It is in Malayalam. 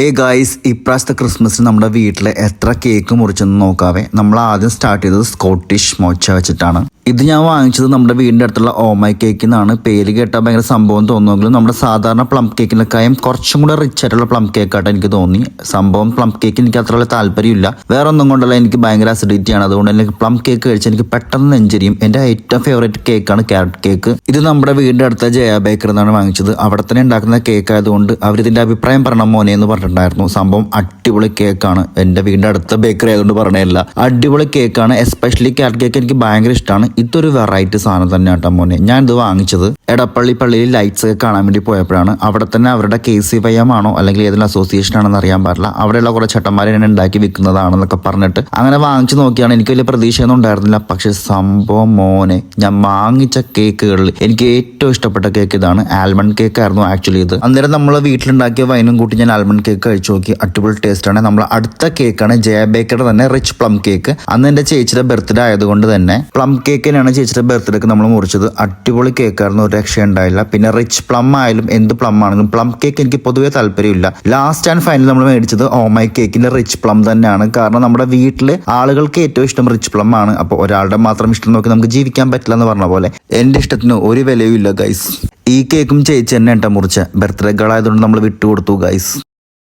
ഏ ഗായ്സ് ഇപ്രാവശ്യത്തെ ക്രിസ്മസിന് നമ്മുടെ വീട്ടിൽ എത്ര കേക്ക് മുറിച്ചെന്ന് നോക്കാവേ. നമ്മൾ ആദ്യം സ്റ്റാർട്ട് ചെയ്തത് സ്കോട്ടിഷ് മോച്ച വെച്ചിട്ടാണ്. ഇത് ഞാൻ വാങ്ങിച്ചത് നമ്മുടെ വീടിന്റെ അടുത്തുള്ള ഓമൈ കേക്കിൽ നിന്നാണ് പേര് കേട്ടാൽ ഭയങ്കര സംഭവം തോന്നുമെങ്കിലും നമ്മുടെ സാധാരണ പ്ലം കേക്കിനെക്കായും കുറച്ചും കൂടെ റിച്ച് ആയിട്ടുള്ള പ്ലം കേക്കായിട്ട് എനിക്ക് തോന്നി. സംഭവം പ്ലം കേക്ക് എനിക്ക് അത്ര വലിയ താല്പര്യമില്ല. വേറെ ഒന്നും കൊണ്ടല്ല എനിക്ക് ഭയങ്കര അസിഡിറ്റി ആണ്. അതുകൊണ്ട് എനിക്ക് പ്ലം കേക്ക് കഴിച്ച് എനിക്ക് പെട്ടെന്ന് നെഞ്ചരിയും. എന്റെ ഏറ്റവും ഫേവറേറ്റ് കേക്കാണ് ക്യാരറ്റ് കേക്ക് ഇത് നമ്മുടെ വീടിന്റെ അടുത്ത ജയ ബേക്കറിൽ നിന്നാണ് വാങ്ങിച്ചത്. അവിടെ തന്നെ ഉണ്ടാക്കുന്ന കേക്ക് ആയതുകൊണ്ട് അവരിതിന്റെ അഭിപ്രായം പറഞ്ഞ മോനെ എന്ന് പറഞ്ഞിട്ടുണ്ടായിരുന്നു. സംഭവം അടിപൊളി കേക്കാണ് എന്റെ വീടിന്റെ അടുത്ത ബേക്കറി ആയതുകൊണ്ട് പറഞ്ഞതല്ല അടിപൊളി കേക്കാണ് എസ്പെഷ്യലി ക്യാരറ്റ് കേക്ക് എനിക്ക് ഭയങ്കര ഇഷ്ടമാണ് ഇതൊരു വെറൈറ്റി സാധനം തന്നെ കേട്ടോ മോനെ. ഞാൻ ഇത് വാങ്ങിച്ചത് എടപ്പള്ളി പള്ളിയിൽ ലൈറ്റ്സ് ഒക്കെ കാണാൻ വേണ്ടി പോയപ്പോഴാണ്. അവിടെ തന്നെ അവരുടെ കെ സി വൈ എം ആണോ അല്ലെങ്കിൽ ഏതെങ്കിലും അസോസിയേഷൻ ആണെന്ന് അറിയാൻ പാടില്ല. അവിടെയുള്ള കുറെ ചട്ടന്മാരെ ഞാൻ ഉണ്ടാക്കി വിൽക്കുന്നതാണെന്നൊക്കെ പറഞ്ഞിട്ട് അങ്ങനെ വാങ്ങിച്ചു നോക്കിയാണ്. എനിക്ക് വലിയ പ്രതീക്ഷയൊന്നും ഉണ്ടായിരുന്നില്ല. പക്ഷെ സംഭവം മോനെ ഞാൻ വാങ്ങിച്ച കേക്കുകളിൽ എനിക്ക് ഏറ്റവും ഇഷ്ടപ്പെട്ട കേക്ക് ഇതാണ്. ആൽമണ്ട് കേക്ക് ആയിരുന്നു ആക്ച്വലി ഇത്. അന്നേരം നമ്മൾ വീട്ടിലുണ്ടാക്കിയ വൈനും കൂട്ടി ഞാൻ ആൽമണ്ട് കേക്ക് കഴിച്ചു നോക്കി. അടിപൊളി ടേസ്റ്റ് ആണ്. നമ്മൾ അടുത്ത കേക്കാണ് ജയ ബേക്കറുടെ തന്നെ റിച്ച് പ്ലം കേക്ക് അന്ന് എന്റെ ചേച്ചിയുടെ ബർത്ത്ഡേ ആയതുകൊണ്ട് തന്നെ പ്ലം കേക്കിനാണ് ചേച്ചിയുടെ ബർത്ത്ഡേക്ക് നമ്മൾ മുറിച്ചത്. അടിപൊളി കേക്കായിരുന്നു ഒരു രക്ഷ ഉണ്ടായില്ല. പിന്നെ റിച്ച് പ്ലം ആയാലും എന്ത് പ്ലം ആണെങ്കിലും പ്ലം കേക്ക് എനിക്ക് പൊതുവേ താല്പര്യമില്ല. ലാസ്റ്റ് ആൻഡ് ഫൈനൽ നമ്മൾ മേടിച്ചത് ഓമൈ കേക്കിന്റെ റിച്ച് പ്ലം തന്നെയാണ്. കാരണം നമ്മുടെ വീട്ടിൽ ആളുകൾക്ക് ഏറ്റവും ഇഷ്ടം റിച്ച് പ്ലം ആണ്. അപ്പോൾ ഒരാളുടെ മാത്രം ഇഷ്ടം നോക്കി നമുക്ക് ജീവിക്കാൻ പറ്റില്ല എന്ന് പറഞ്ഞ പോലെ. എന്റെ ഇഷ്ടത്തിന് ഒരു വിലയും ഇല്ല ഗൈസ് ഈ കേക്കും ചേച്ചി തന്നെ ഏട്ടാ മുറിച്ച. ബർത്ത്ഡേ ഗേൾ ആയതുകൊണ്ട് നമ്മൾ വിട്ടുകൊടുത്തു ഗൈസ്